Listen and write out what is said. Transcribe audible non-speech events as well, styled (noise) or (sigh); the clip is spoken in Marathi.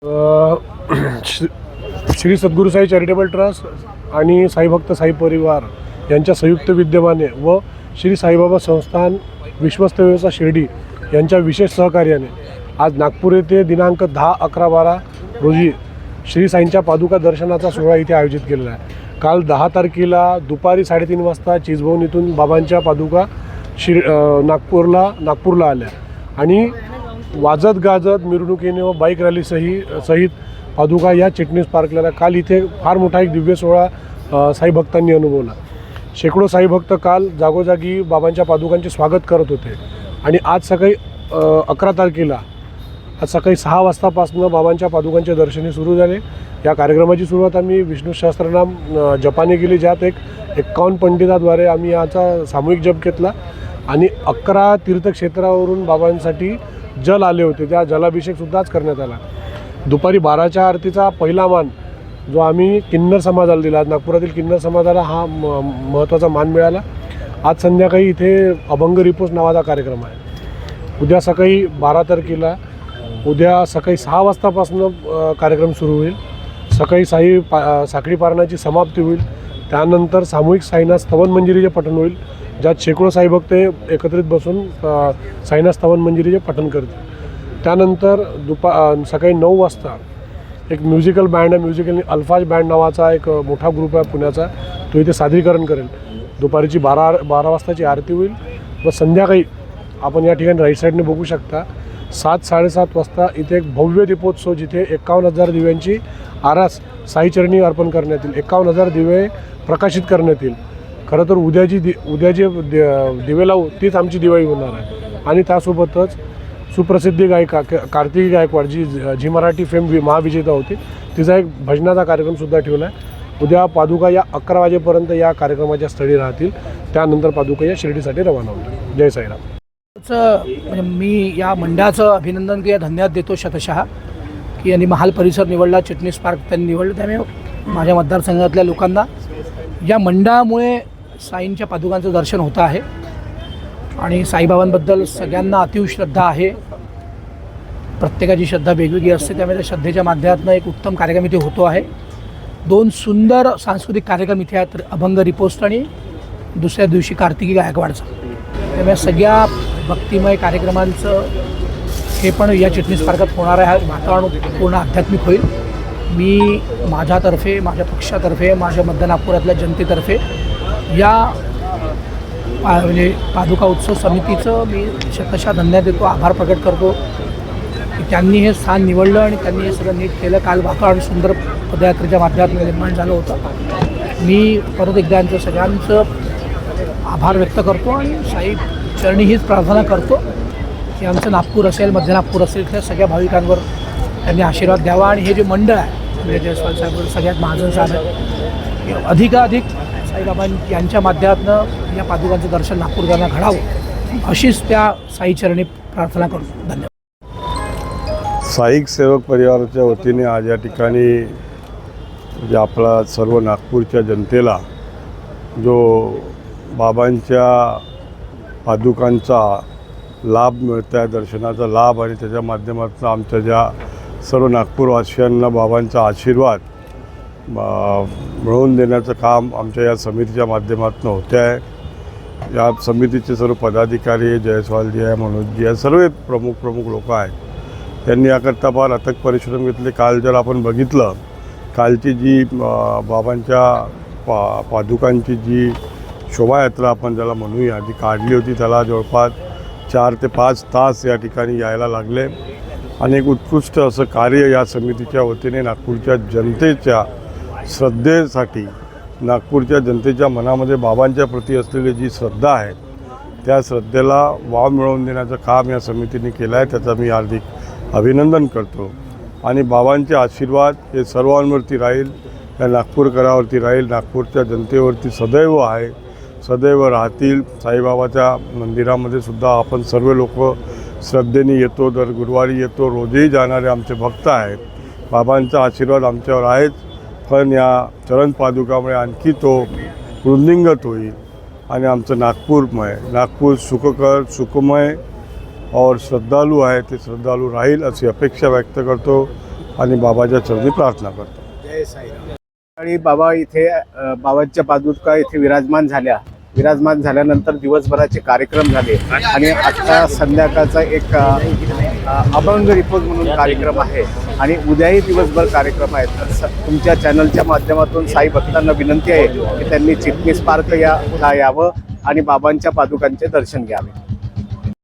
(clears throat) श्री श्री सद्गुरू साई चॅरिटेबल ट्रस्ट आणि साईभक्त साई परिवार यांच्या संयुक्त विद्यमाने व श्री साईबाबा संस्थान विश्वस्त व्यवसा शिर्डी यांच्या विशेष सहकार्याने आज नागपूर येथे दिनांक दहा अकरा बारा रोजी श्री साईंच्या पादुका दर्शनाचा सोहळा इथे आयोजित केलेला आहे. काल दहा तारखेला दुपारी साडेतीन वाजता चिजभवन इथून बाबांच्या पादुका शिर नागपूरला नागपूरला आल्या. आणि वाजत गाजत मिरवणुकीने व बाईक रॅली सही सहित पादुका या चिटणीस पार्कला काल इथे फार मोठा एक दिव्य सोहळा साईभक्तांनी साई भक्तांनी अनुभवला. शेकडो साईभक्त काल जागोजागी बाबांच्या पादुकांचे स्वागत करत होते. आणि आज सकाळी अकरा तारखेला आज सकाळी सहा वाजतापासून बाबांच्या पादुकांचे दर्शने सुरू झाले. या कार्यक्रमाची सुरुवात आम्ही विष्णू सहस्त्रनाम जपाने केली ज्यात एक एक्कावन्न पंडिताद्वारे आम्ही याचा सामूहिक जप घेतला. आणि अकरा तीर्थक्षेत्रावरून बाबांसाठी जल आले होते त्या जलाभिषेकसुद्धाच करण्यात आला. दुपारी बाराच्या आरतीचा पहिला मान जो आम्ही किन्नर समाजाला दिला. नागपुरातील किन्नर समाजाला हा म महत्त्वाचा मान मिळाला. आज संध्याकाळी इथे अभंग रिपोज नावाचा कार्यक्रम आहे. उद्या सकाळी बारा तारखेला उद्या सकाळी सहा वाजतापासून कार्यक्रम सुरू होईल. सकाळी साई पा साखळी पारणाची समाप्ती होईल. त्यानंतर सामूहिक साईनाथ स्तवन मंजिरीचे पठण होईल ज्यात शेकडो साईभक्त हे एकत्रित बसून साईनाथ स्तवन मंजिरीचे पठण करतील. त्यानंतर दुपा सकाळी नऊ वाजता एक म्युझिकल बँड आहे म्युझिकल अल्फाज बँड नावाचा एक मोठा ग्रुप आहे पुण्याचा तो इथे सादरीकरण करेल. दुपारीची बारा बारा वाजताची आरती होईल व संध्याकाळी आपण या ठिकाणी राईट साईडने बघू शकता सात साडेसात वाजता इथे एक भव्य दीपोत्सव जिथे एकावन्न हजार दिव्यांची आरास साईचरणी अर्पण करण्यात येईल. एकावन्न हजार दिवे प्रकाशित करण्यात येईल. खरं तर उद्याची दि उद्या जे दिवे लावू तीच आमची दिवाळी होणार आहे. आणि त्यासोबतच सुप्रसिद्ध गायिका कार्तिकी गायकवाड जी झी मराठी फेम वि महाविजेता होती तिचा एक भजनाचा कार्यक्रमसुद्धा ठेवला आहे. उद्या पादुका या अकरा वाजेपर्यंत या कार्यक्रमाच्या स्थळी राहतील. त्यानंतर पादुका या शिर्डीसाठी रवाना होतील. जय साईराम. म्हणजे मी या मंडळाचं अभिनंदन किंवा धन्यवाद देतो शतशः. की यांनी महाल परिसर निवडला चिटणीस पार्क त्यांनी निवडलं. त्यामुळे माझ्या मतदारसंघातल्या लोकांना या मंडळामुळे साईंच्या पादुकांचं दर्शन होतं आहे. आणि साईबाबांबद्दल सगळ्यांना अतिव श्रद्धा आहे. प्रत्येकाची श्रद्धा वेगवेगळी असते. त्यामुळे त्या श्रद्धेच्या माध्यमातून एक उत्तम कार्यक्रम इथे होतो आहे. दोन सुंदर सांस्कृतिक कार्यक्रम इथे आहेत अभंग रिपोस्ट आणि दुसऱ्या दिवशी कार्तिकी गायकवाडचा. त्यामुळे सगळ्या भक्तिमय कार्यक्रमांचं हे पण या चिटणीस पार्कात होणार आहे. वातावरण पूर्ण आध्यात्मिक होईल. मी माझ्यातर्फे माझ्या पक्षातर्फे माझ्या मध्य नागपुरातल्या जनतेतर्फे या पा म्हणजे पादुका उत्सव समितीचं मी शतशा धन्यवाद देतो आभार प्रकट करतो की त्यांनी हे स्थान निवडलं आणि त्यांनी हे सगळं नीट केलं. काल वातावरण सुंदर पदयात्रेच्या माध्यमातून निर्माण झालं होतं. मी परत एकदा यांचं सगळ्यांचं आभार व्यक्त करतो आणि साई चरणी हीच प्रार्थना करतो. की आमचं नागपूर असेल मध्य नागपूर असेल त्या सगळ्या भाविकांवर त्यांनी आशीर्वाद द्यावा आणि हे जे मंडळ आहे म्हणजे जयस्वाल साहेब सगळ्यात महाजन साहेब आहेत अधिकाधिक साईबाबां यांच्या माध्यमातून या पादुकांचं दर्शन नागपूरकरांना घडावं अशीच त्या साईचरणी प्रार्थना करतो धन्यवाद. साईक सेवक परिवाराच्या वतीने आज या ठिकाणी म्हणजे आपला सर्व नागपूरच्या जनतेला जो बाबांच्या पादुकांचा लाभ मिळत आहे दर्शनाचा लाभ आणि त्याच्या माध्यमातून आमच्या ज्या सर्व नागपूरवासियांना बाबांचा आशीर्वाद मिळवून देण्याचं काम आमच्या या समितीच्या माध्यमातून होते आहे या समितीचे सर्व पदाधिकारी जयस्वालजी आहे मनोजजी आहे सर्व प्रमुख प्रमुख लोक आहेत. त्यांनी याकरता फार अथक परिश्रम घेतले. काल जर आपण बघितलं कालची जी बाबांच्या पा पादुकांची जी शोभायात्रा आपण ज्याला म्हणूया जी काढली होती त्याला जवळपास चार ते पाच तास या ठिकाणी यायला लागले. आणि एक उत्कृष्ट असं कार्य या समितीच्या वतीने नागपूरच्या जनतेच्या श्रद्धेसाठी नागपूरच्या जनतेच्या मनामध्ये बाबांच्या प्रती असलेली जी श्रद्धा आहे त्या श्रद्धेला वाव मिळवून देण्याचं काम या समितीने केलं आहे. त्याचा मी हार्दिक अभिनंदन करतो. आणि बाबांचे आशीर्वाद हे सर्वांवरती राहील या नागपूरकरावरती राहील. नागपूरच्या जनतेवरती सदैव आहे. सदैव राहतील. साईबाबाच्या मंदिरामध्ये सुद्धा आपण सर्व लोक श्रद्धेने येतो. दर गुरुवारी येतो. रोजही जाणारे आमचे भक्त आहेत. बाबांचा आशीर्वाद आमच्यावर आहेच. पण या चरण पादुकामुळे आणखी तो वृद्धिंगत होईल आणि आमचं नागपूरमय नागपूर सुखकर सुखमय और श्रद्धालू आहे ते श्रद्धालू राहील अशी अपेक्षा व्यक्त करतो आणि बाबाच्या चरणी प्रार्थना करतो. आणि बाबा इथे बाबांच्या पादुका इथे विराजमान झाल्या. विराजमान झाल्यानंतर दिवसभराचे कार्यक्रम झाले. आणि आता संध्याकाळचा एक अभंग रिपोर्ट म्हणून कार्यक्रम आहे. आणि उद्याही दिवसभर कार्यक्रम आहेत. तर तुमच्या चॅनलच्या माध्यमातून साई भक्तांना विनंती आहे की त्यांनी चिटणीस पार्क याला यावं आणि बाबांच्या पादुकांचे दर्शन घ्यावे.